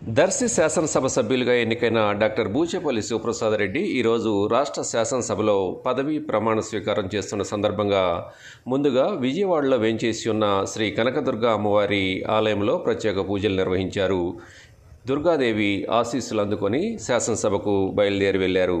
Darsi శాసనసభ సభ్యులుగా ఎన్నికైన డాక్టర్ బూచేపల్లి శివప్రసాద్ రెడ్డి ఈరోజు రాష్ట్ర శాసనసభలో పదవీ ప్రమాణ స్వీకారం చేస్తున్న సందర్భంగా ముందుగా విజయవాడలో వేంచేసి ఉన్న శ్రీ కనకదుర్గ అమ్మవారి ఆలయంలో ప్రత్యేక పూజలు నిర్వహించారు. దుర్గాదేవి ఆశీస్సులు అందుకొని శాసనసభకు బయలుదేరి వెళ్ళారు